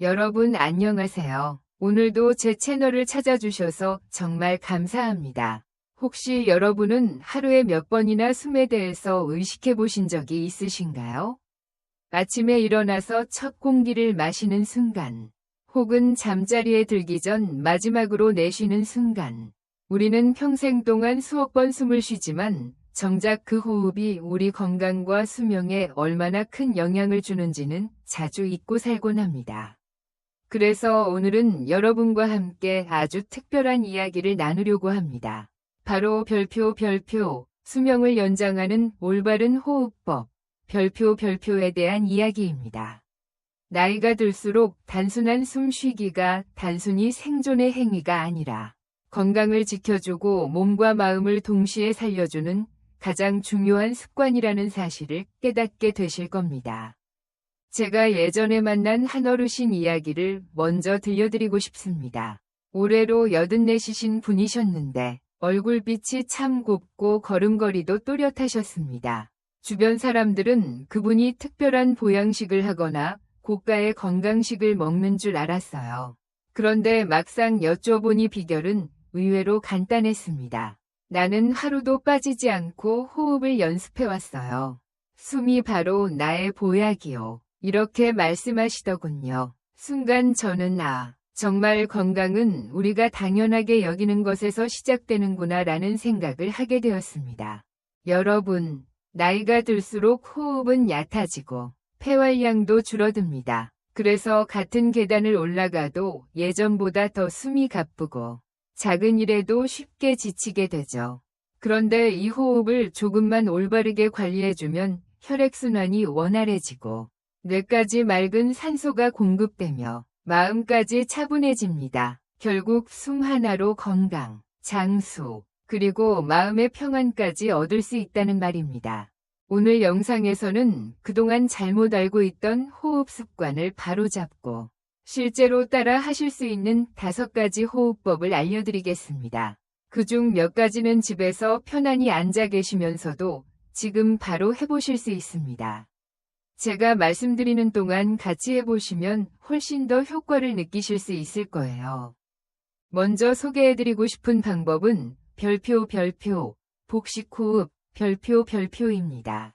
여러분 안녕하세요. 오늘도 제 채널을 찾아주셔서 정말 감사합니다. 혹시 여러분은 하루에 몇 번이나 숨에 대해서 의식해 보신 적이 있으신가요? 아침에 일어나서 첫 공기를 마시는 순간, 혹은 잠자리에 들기 전 마지막으로 내쉬는 순간, 우리는 평생 동안 수억 번 숨을 쉬지만 정작 그 호흡이 우리 건강과 수명에 얼마나 큰 영향을 주는지는 자주 잊고 살곤 합니다. 그래서 오늘은 여러분과 함께 아주 특별한 이야기를 나누려고 합니다. 바로 별표 별표, 수명을 연장하는 올바른 호흡법, 별표 별표에 대한 이야기입니다. 나이가 들수록 단순한 숨쉬기가 단순히 생존의 행위가 아니라 건강을 지켜주고 몸과 마음을 동시에 살려주는 가장 중요한 습관이라는 사실을 깨닫게 되실 겁니다. 제가 예전에 만난 한 어르신 이야기를 먼저 들려드리고 싶습니다. 올해로 84시신 분이셨는데 얼굴빛이 참 곱고 걸음걸이도 또렷하셨습니다. 주변 사람들은 그분이 특별한 보양식을 하거나 고가의 건강식을 먹는 줄 알았어요. 그런데 막상 여쭤보니 비결은 의외로 간단했습니다. 나는 하루도 빠지지 않고 호흡을 연습해 왔어요. 숨이 바로 나의 보약이요. 이렇게 말씀하시더군요. 순간 저는 아, 정말 건강은 우리가 당연하게 여기는 것에서 시작되는구나 라는 생각을 하게 되었습니다. 여러분, 나이가 들수록 호흡은 얕아지고 폐활량도 줄어듭니다. 그래서 같은 계단을 올라가도 예전보다 더 숨이 가쁘고 작은 일에도 쉽게 지치게 되죠. 그런데 이 호흡을 조금만 올바르게 관리해주면 혈액순환이 원활해지고 뇌까지 맑은 산소가 공급되며 마음까지 차분해집니다. 결국 숨 하나로 건강, 장수, 그리고 마음의 평안까지 얻을 수 있다는 말입니다. 오늘 영상에서는 그동안 잘못 알고 있던 호흡 습관을 바로잡고 실제로 따라 하실 수 있는 다섯 가지 호흡법을 알려드리겠습니다. 그중 몇 가지는 집에서 편안히 앉아 계시면서도 지금 바로 해보실 수 있습니다. 제가 말씀드리는 동안 같이 해보시면 훨씬 더 효과를 느끼실 수 있을 거예요. 먼저 소개해드리고 싶은 방법은 별표 별표, 복식 호흡, 별표 별표입니다.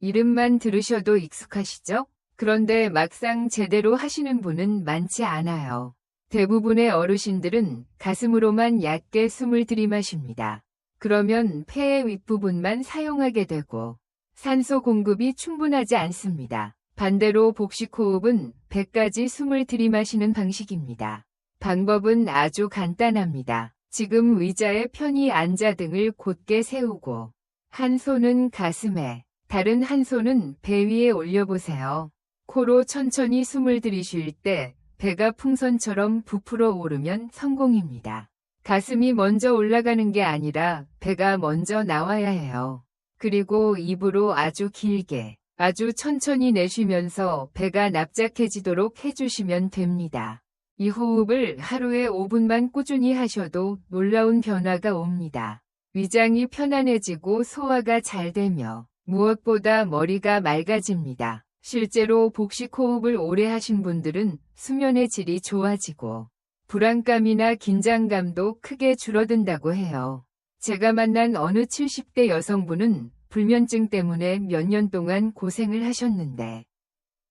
이름만 들으셔도 익숙하시죠? 그런데 막상 제대로 하시는 분은 많지 않아요. 대부분의 어르신들은 가슴으로만 얕게 숨을 들이마십니다. 그러면 폐의 윗부분만 사용하게 되고 산소 공급이 충분하지 않습니다. 반대로 복식 호흡은 배까지 숨을 들이마시는 방식입니다. 방법은 아주 간단합니다. 지금 의자에 편히 앉아 등을 곧게 세우고 한 손은 가슴에 다른 한 손은 배 위에 올려보세요. 코로 천천히 숨을 들이쉴 때 배가 풍선처럼 부풀어 오르면 성공입니다. 가슴이 먼저 올라가는 게 아니라 배가 먼저 나와야 해요. 그리고 입으로 아주 길게, 아주 천천히 내쉬면서 배가 납작해지도록 해주시면 됩니다. 이 호흡을 하루에 5분만 꾸준히 하셔도 놀라운 변화가 옵니다. 위장이 편안해지고 소화가 잘 되며 무엇보다 머리가 맑아집니다. 실제로 복식 호흡을 오래 하신 분들은 수면의 질이 좋아지고 불안감이나 긴장감도 크게 줄어든다고 해요. 제가 만난 어느 70대 여성분은 불면증 때문에 몇 년 동안 고생을 하셨는데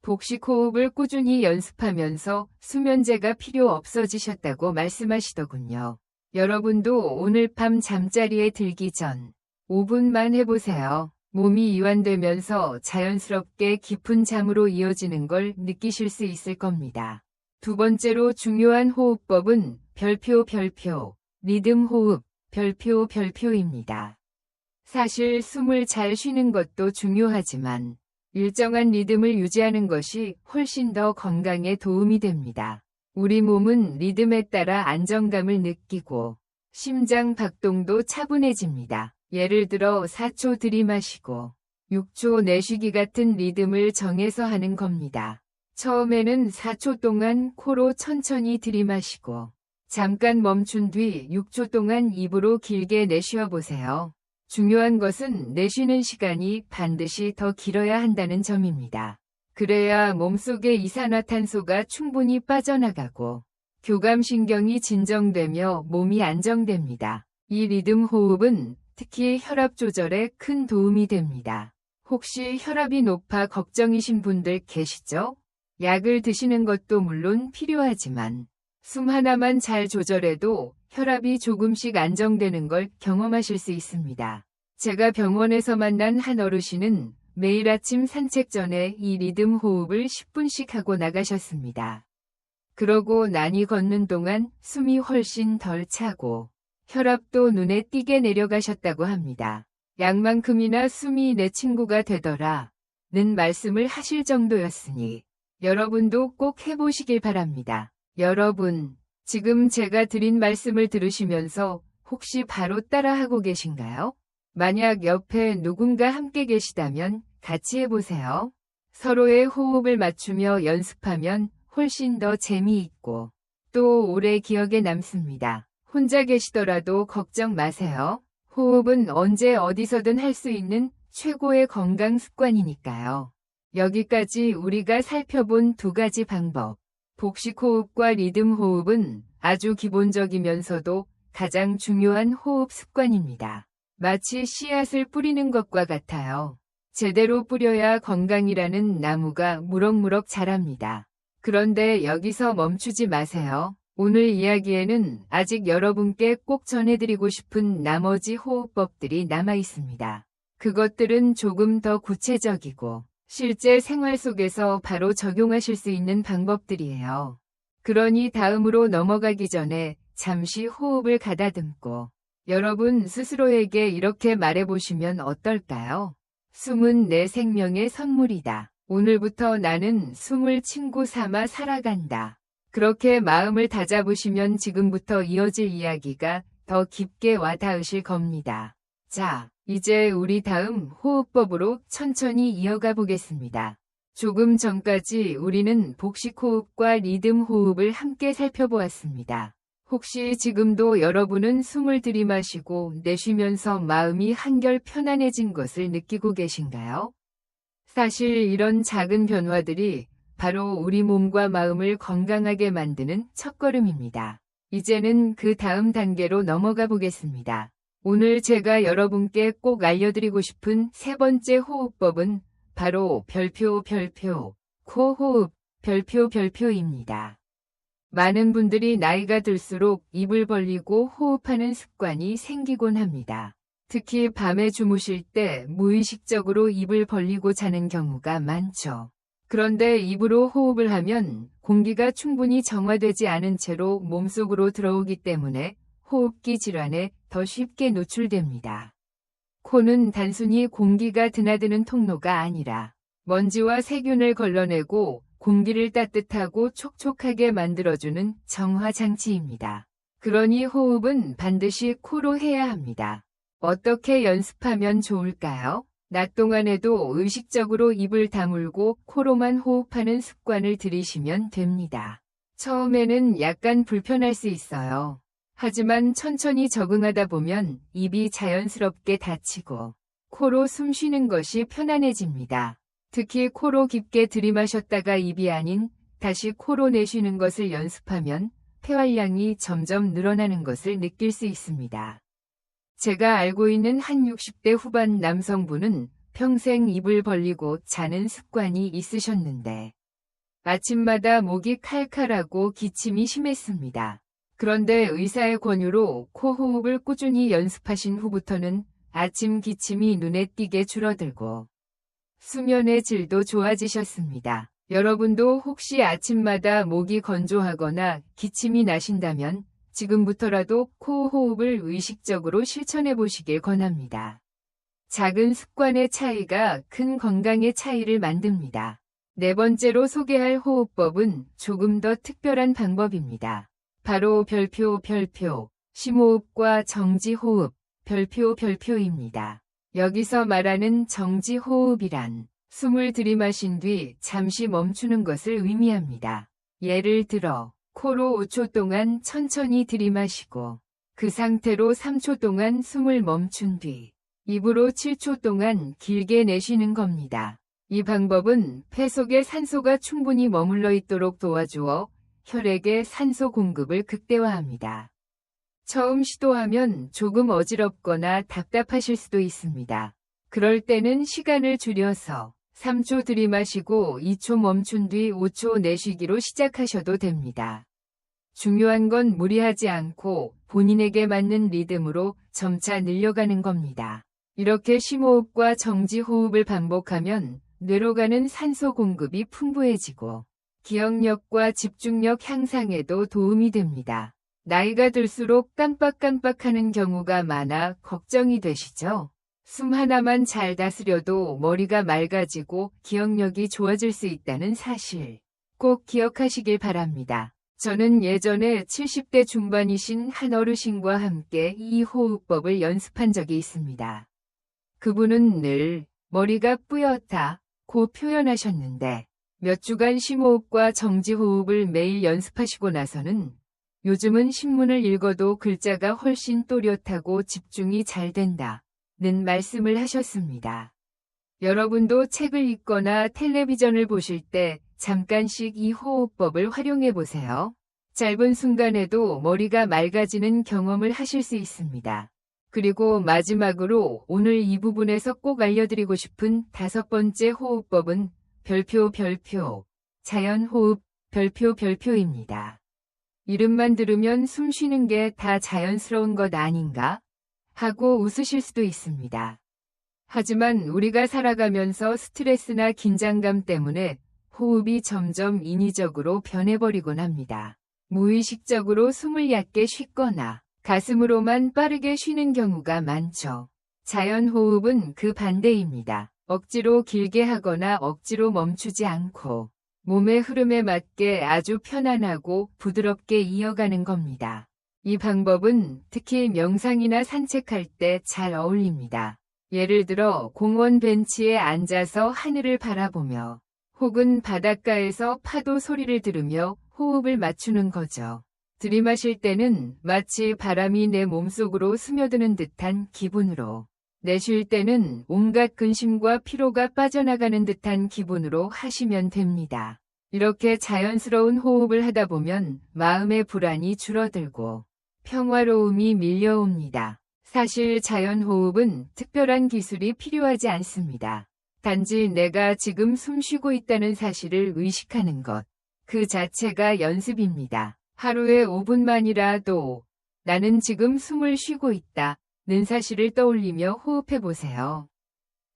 복식 호흡을 꾸준히 연습하면서 수면제가 필요 없어지셨다고 말씀하시더군요. 여러분도 오늘 밤 잠자리에 들기 전 5분만 해보세요. 몸이 이완되면서 자연스럽게 깊은 잠으로 이어지는 걸 느끼실 수 있을 겁니다. 두 번째로 중요한 호흡법은 별표 별표, 리듬 호흡, 별표 별표입니다. 사실 숨을 잘 쉬는 것도 중요하지만 일정한 리듬을 유지하는 것이 훨씬 더 건강에 도움이 됩니다. 우리 몸은 리듬에 따라 안정감을 느끼고 심장 박동도 차분해집니다. 예를 들어 4초 들이마시고 6초 내쉬기 같은 리듬을 정해서 하는 겁니다. 처음에는 4초 동안 코로 천천히 들이마시고 잠깐 멈춘 뒤 6초 동안 입으로 길게 내쉬어 보세요. 중요한 것은 내쉬는 시간이 반드시 더 길어야 한다는 점입니다. 그래야 몸속의 이산화탄소가 충분히 빠져나가고 교감신경이 진정되며 몸이 안정됩니다. 이 리듬 호흡은 특히 혈압 조절에 큰 도움이 됩니다. 혹시 혈압이 높아 걱정이신 분들 계시죠? 약을 드시는 것도 물론 필요하지만 숨 하나만 잘 조절해도 혈압이 조금씩 안정되는 걸 경험하실 수 있습니다. 제가 병원에서 만난 한 어르신은 매일 아침 산책 전에 이 리듬 호흡을 10분씩 하고 나가셨습니다. 그러고 나니 걷는 동안 숨이 훨씬 덜 차고 혈압도 눈에 띄게 내려가셨다고 합니다. 약만큼이나 숨이 내 친구가 되더라. 는 말씀을 하실 정도였으니 여러분도 꼭 해보시길 바랍니다. 여러분, 지금 제가 드린 말씀을 들으시면서 혹시 바로 따라하고 계신가요? 만약 옆에 누군가 함께 계시다면 같이 해보세요. 서로의 호흡을 맞추며 연습하면 훨씬 더 재미있고 또 오래 기억에 남습니다. 혼자 계시더라도 걱정 마세요. 호흡은 언제 어디서든 할 수 있는 최고의 건강 습관이니까요. 여기까지 우리가 살펴본 두 가지 방법. 복식 호흡과 리듬 호흡은 아주 기본적이면서도 가장 중요한 호흡 습관입니다. 마치 씨앗을 뿌리는 것과 같아요. 제대로 뿌려야 건강이라는 나무가 무럭무럭 자랍니다. 그런데 여기서 멈추지 마세요. 오늘 이야기에는 아직 여러분께 꼭 전해드리고 싶은 나머지 호흡법들이 남아 있습니다. 그것들은 조금 더 구체적이고 실제 생활 속에서 바로 적용하실 수 있는 방법들이에요. 그러니 다음으로 넘어가기 전에 잠시 호흡을 가다듬고 여러분 스스로에게 이렇게 말해보시면 어떨까요? 숨은 내 생명의 선물이다. 오늘부터 나는 숨을 친구 삼아 살아간다. 그렇게 마음을 다잡으시면 지금부터 이어질 이야기가 더 깊게 와 닿으실 겁니다. 자, 이제 우리 다음 호흡법으로 천천히 이어가 보겠습니다. 조금 전까지 우리는 복식 호흡과 리듬 호흡을 함께 살펴보았습니다. 혹시 지금도 여러분은 숨을 들이마시고 내쉬면서 마음이 한결 편안해진 것을 느끼고 계신가요? 사실 이런 작은 변화들이 바로 우리 몸과 마음을 건강하게 만드는 첫걸음입니다. 이제는 그 다음 단계로 넘어가 보겠습니다. 오늘 제가 여러분께 꼭 알려드리고 싶은 세 번째 호흡법은 바로 별표 별표 코 호흡 별표 별표입니다. 많은 분들이 나이가 들수록 입을 벌리고 호흡하는 습관이 생기곤 합니다. 특히 밤에 주무실 때 무의식적으로 입을 벌리고 자는 경우가 많죠. 그런데 입으로 호흡을 하면 공기가 충분히 정화되지 않은 채로 몸속으로 들어오기 때문에 호흡기 질환에 더 쉽게 노출됩니다. 코는 단순히 공기가 드나드는 통로가 아니라 먼지와 세균을 걸러내고 공기를 따뜻하고 촉촉하게 만들어주는 정화장치입니다. 그러니 호흡은 반드시 코로 해야 합니다. 어떻게 연습하면 좋을까요? 낮 동안에도 의식적으로 입을 다물고 코로만 호흡하는 습관을 들이시면 됩니다. 처음에는 약간 불편할 수 있어요. 하지만 천천히 적응하다 보면 입이 자연스럽게 닫히고 코로 숨 쉬는 것이 편안해집니다. 특히 코로 깊게 들이마셨다가 입이 아닌 다시 코로 내쉬는 것을 연습하면 폐활량이 점점 늘어나는 것을 느낄 수 있습니다. 제가 알고 있는 한 60대 후반 남성분은 평생 입을 벌리고 자는 습관이 있으셨는데 아침마다 목이 칼칼하고 기침이 심했습니다. 그런데 의사의 권유로 코호흡을 꾸준히 연습하신 후부터는 아침 기침이 눈에 띄게 줄어들고 수면의 질도 좋아지셨습니다. 여러분도 혹시 아침마다 목이 건조하거나 기침이 나신다면 지금부터라도 코 호흡을 의식적으로 실천해 보시길 권합니다. 작은 습관의 차이가 큰 건강의 차이를 만듭니다. 네 번째로 소개할 호흡법은 조금 더 특별한 방법입니다. 바로 별표 별표, 심호흡과 정지호흡, 별표 별표입니다. 여기서 말하는 정지호흡이란 숨을 들이마신 뒤 잠시 멈추는 것을 의미합니다. 예를 들어 코로 5초 동안 천천히 들이마시고 그 상태로 3초 동안 숨을 멈춘 뒤 입으로 7초 동안 길게 내쉬는 겁니다. 이 방법은 폐 속에 산소가 충분히 머물러 있도록 도와주어 혈액의 산소 공급을 극대화합니다. 처음 시도하면 조금 어지럽거나 답답하실 수도 있습니다. 그럴 때는 시간을 줄여서 3초 들이마시고 2초 멈춘 뒤 5초 내쉬기로 시작하셔도 됩니다. 중요한 건 무리하지 않고 본인에게 맞는 리듬으로 점차 늘려가는 겁니다. 이렇게 심호흡과 정지호흡을 반복하면 뇌로 가는 산소 공급이 풍부해지고 기억력과 집중력 향상에도 도움이 됩니다. 나이가 들수록 깜빡깜빡하는 경우가 많아 걱정이 되시죠? 숨 하나만 잘 다스려도 머리가 맑아지고 기억력이 좋아질 수 있다는 사실 꼭 기억하시길 바랍니다. 저는 예전에 70대 중반이신 한 어르신과 함께 이 호흡법을 연습한 적이 있습니다. 그분은 늘 머리가 뿌옇다 고 표현하셨는데 몇 주간 심호흡과 정지호흡을 매일 연습하시고 나서는 요즘은 신문을 읽어도 글자가 훨씬 또렷하고 집중이 잘 된다. 는 말씀을 하셨습니다. 여러분도 책을 읽거나 텔레비전을 보실 때 잠깐씩 이 호흡법을 활용해 보세요. 짧은 순간에도 머리가 맑아지는 경험을 하실 수 있습니다. 그리고 마지막으로 오늘 이 부분에서 꼭 알려드리고 싶은 다섯 번째 호흡법은 별표 별표 자연호흡 별표 별표입니다. 이름만 들으면 숨 쉬는 게 다 자연스러운 것 아닌가? 하고 웃으실 수도 있습니다. 하지만 우리가 살아가면서 스트레스나 긴장감 때문에 호흡이 점점 인위적으로 변해버리곤 합니다. 무의식적으로 숨을 얕게 쉬거나 가슴으로만 빠르게 쉬는 경우가 많죠. 자연호흡은 그 반대입니다. 억지로 길게 하거나 억지로 멈추지 않고 몸의 흐름에 맞게 아주 편안하고 부드럽게 이어가는 겁니다. 이 방법은 특히 명상이나 산책할 때 잘 어울립니다. 예를 들어 공원 벤치에 앉아서 하늘을 바라보며 혹은 바닷가에서 파도 소리를 들으며 호흡을 맞추는 거죠. 들이마실 때는 마치 바람이 내 몸속으로 스며드는 듯한 기분으로 내쉴 때는 온갖 근심과 피로가 빠져나가는 듯한 기분으로 하시면 됩니다. 이렇게 자연스러운 호흡을 하다 보면 마음의 불안이 줄어들고 평화로움이 밀려옵니다. 사실 자연 호흡은 특별한 기술이 필요하지 않습니다. 단지 내가 지금 숨 쉬고 있다는 사실을 의식하는 것. 그 자체가 연습입니다. 하루에 5분만이라도 나는 지금 숨을 쉬고 있다. 는 사실을 떠올리며 호흡해 보세요.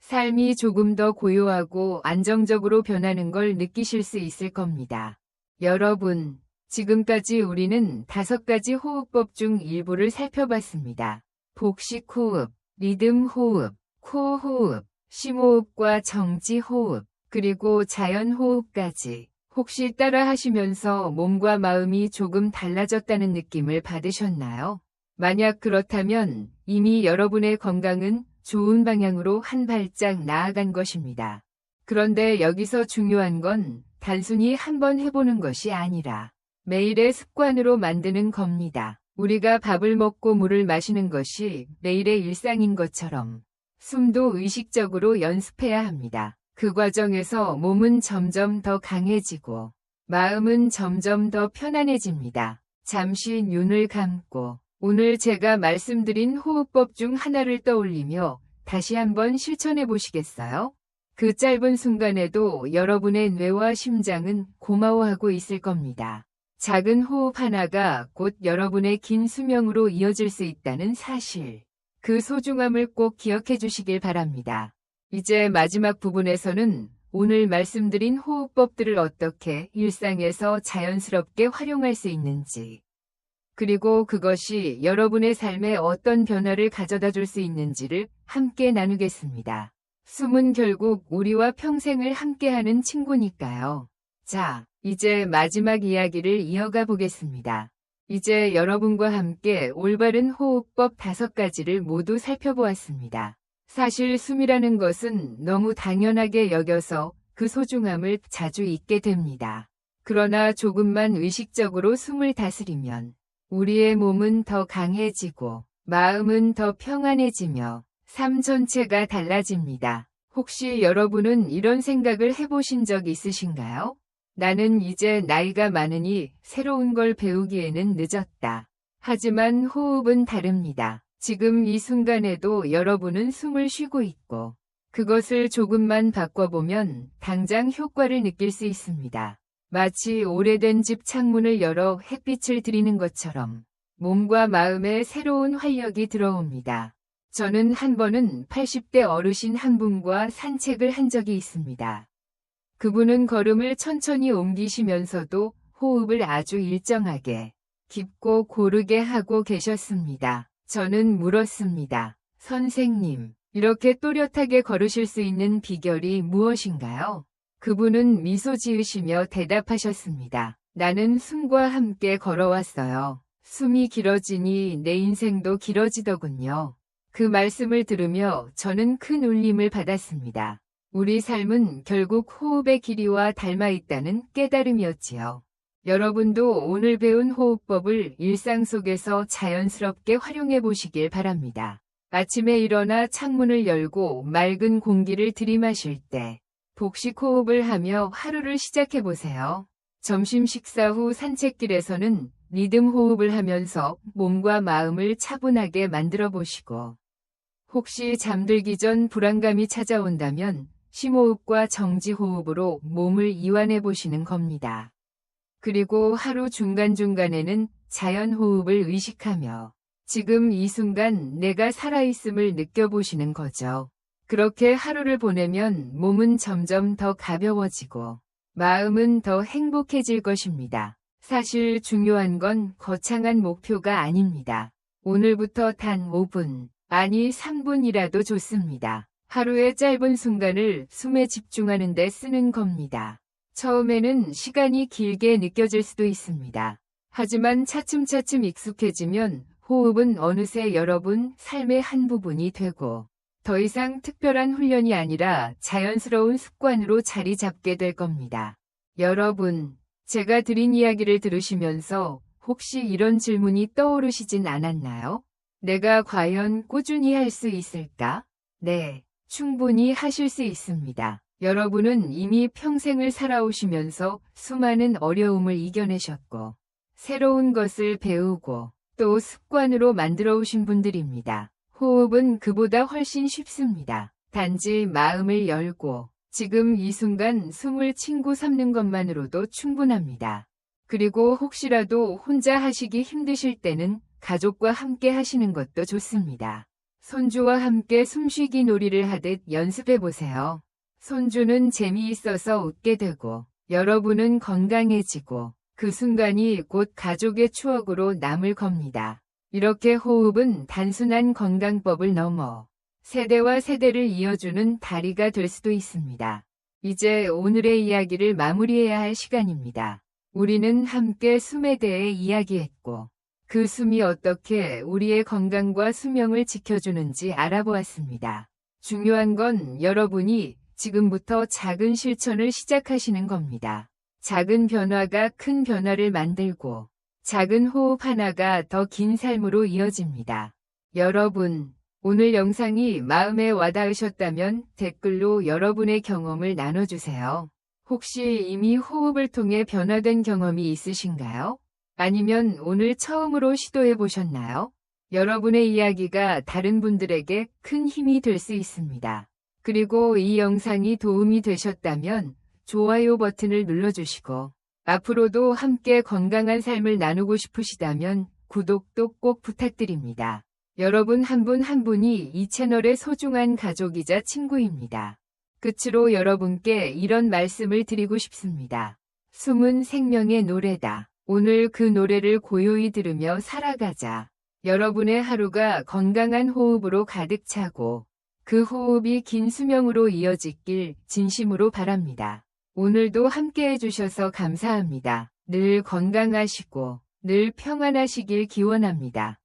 삶이 조금 더 고요하고 안정적으로 변하는 걸 느끼실 수 있을 겁니다. 여러분, 지금까지 우리는 다섯 가지 호흡법 중 일부를 살펴봤습니다. 복식 호흡, 리듬 호흡, 코어 호흡, 심호흡과 정지 호흡, 그리고 자연 호흡까지. 혹시 따라 하시면서 몸과 마음이 조금 달라졌다는 느낌을 받으셨나요? 만약 그렇다면 이미 여러분의 건강은 좋은 방향으로 한 발짝 나아간 것입니다. 그런데 여기서 중요한 건 단순히 한번 해보는 것이 아니라 매일의 습관으로 만드는 겁니다. 우리가 밥을 먹고 물을 마시는 것이 매일의 일상인 것처럼 숨도 의식적으로 연습해야 합니다. 그 과정에서 몸은 점점 더 강해지고 마음은 점점 더 편안해집니다. 잠시 눈을 감고 오늘 제가 말씀드린 호흡법 중 하나를 떠올리며 다시 한번 실천해 보시겠어요? 그 짧은 순간에도 여러분의 뇌와 심장은 고마워하고 있을 겁니다. 작은 호흡 하나가 곧 여러분의 긴 수명으로 이어질 수 있다는 사실. 그 소중함을 꼭 기억해 주시길 바랍니다. 이제 마지막 부분에서는 오늘 말씀드린 호흡법들을 어떻게 일상에서 자연스럽게 활용할 수 있는지, 그리고 그것이 여러분의 삶에 어떤 변화를 가져다 줄 수 있는지를 함께 나누겠습니다. 숨은 결국 우리와 평생을 함께하는 친구니까요. 자, 이제 마지막 이야기를 이어가 보겠습니다. 이제 여러분과 함께 올바른 호흡법 다섯 가지를 모두 살펴보았습니다. 사실 숨이라는 것은 너무 당연하게 여겨서 그 소중함을 자주 잊게 됩니다. 그러나 조금만 의식적으로 숨을 다스리면 우리의 몸은 더 강해지고 마음은 더 평안해지며 삶 전체가 달라집니다. 혹시 여러분은 이런 생각을 해보신 적 있으신가요? 나는 이제 나이가 많으니 새로운 걸 배우기에는 늦었다. 하지만 호흡은 다릅니다. 지금 이 순간에도 여러분은 숨을 쉬고 있고 그것을 조금만 바꿔보면 당장 효과를 느낄 수 있습니다. 마치 오래된 집 창문을 열어 햇빛을 들이는 것처럼 몸과 마음에 새로운 활력이 들어옵니다. 저는 한 번은 80대 어르신 한 분과 산책을 한 적이 있습니다. 그분은 걸음을 천천히 옮기시면서도 호흡을 아주 일정하게 깊고 고르게 하고 계셨습니다. 저는 물었습니다. 선생님, 이렇게 또렷하게 걸으실 수 있는 비결이 무엇인가요? 그분은 미소 지으시며 대답하셨습니다. 나는 숨과 함께 걸어왔어요. 숨이 길어지니 내 인생도 길어지더군요. 그 말씀을 들으며 저는 큰 울림을 받았습니다. 우리 삶은 결국 호흡의 길이와 닮아 있다는 깨달음이었지요. 여러분도 오늘 배운 호흡법을 일상 속에서 자연스럽게 활용해 보시길 바랍니다. 아침에 일어나 창문을 열고 맑은 공기를 들이마실 때 복식 호흡을 하며 하루를 시작해 보세요. 점심 식사 후 산책길에서는 리듬 호흡을 하면서 몸과 마음을 차분하게 만들어 보시고 혹시 잠들기 전 불안감이 찾아온다면 심호흡과 정지호흡으로 몸을 이완해 보시는 겁니다. 그리고 하루 중간중간에는 자연호흡을 의식하며 지금 이 순간 내가 살아있음을 느껴보시는 거죠. 그렇게 하루를 보내면 몸은 점점 더 가벼워지고 마음은 더 행복해질 것입니다. 사실 중요한 건 거창한 목표가 아닙니다. 오늘부터 단 5분, 아니 3분이라도 좋습니다. 하루의 짧은 순간을 숨에 집중하는 데 쓰는 겁니다. 처음에는 시간이 길게 느껴질 수도 있습니다. 하지만 차츰차츰 익숙해지면 호흡은 어느새 여러분 삶의 한 부분이 되고 더 이상 특별한 훈련이 아니라 자연스러운 습관으로 자리 잡게 될 겁니다. 여러분, 제가 드린 이야기를 들으시면서 혹시 이런 질문이 떠오르시진 않았나요? 내가 과연 꾸준히 할 수 있을까? 네, 충분히 하실 수 있습니다. 여러분은 이미 평생을 살아오시면서 수많은 어려움을 이겨내셨고, 새로운 것을 배우고, 또 습관으로 만들어 오신 분들입니다. 호흡은 그보다 훨씬 쉽습니다. 단지 마음을 열고 지금 이 순간 숨을 친구 삼는 것만으로도 충분합니다. 그리고 혹시라도 혼자 하시기 힘드실 때는 가족과 함께 하시는 것도 좋습니다. 손주와 함께 숨쉬기 놀이를 하듯 연습해 보세요. 손주는 재미있어서 웃게 되고 여러분은 건강해지고 그 순간이 곧 가족의 추억으로 남을 겁니다. 이렇게 호흡은 단순한 건강법을 넘어 세대와 세대를 이어주는 다리가 될 수도 있습니다. 이제 오늘의 이야기를 마무리해야 할 시간입니다. 우리는 함께 숨에 대해 이야기했고 그 숨이 어떻게 우리의 건강과 수명을 지켜주는지 알아보았습니다. 중요한 건 여러분이 지금부터 작은 실천을 시작하시는 겁니다. 작은 변화가 큰 변화를 만들고 작은 호흡 하나가 더 긴 삶으로 이어집니다. 여러분, 오늘 영상이 마음에 와닿으셨다면 댓글로 여러분의 경험을 나눠주세요. 혹시 이미 호흡을 통해 변화된 경험이 있으신가요? 아니면 오늘 처음으로 시도해 보셨나요? 여러분의 이야기가 다른 분들에게 큰 힘이 될 수 있습니다. 그리고 이 영상이 도움이 되셨다면 좋아요 버튼을 눌러주시고 앞으로도 함께 건강한 삶을 나누고 싶으시다면 구독도 꼭 부탁드립니다. 여러분 한분한 분이 이 채널의 소중한 가족이자 친구입니다. 끝으로 여러분께 이런 말씀을 드리고 싶습니다. 숨은 생명의 노래다. 오늘 그 노래를 고요히 들으며 살아가자. 여러분의 하루가 건강한 호흡으로 가득 차고 그 호흡이 긴 수명으로 이어지길 진심으로 바랍니다. 오늘도 함께 해주셔서 감사합니다. 늘 건강하시고 늘 평안하시길 기원합니다.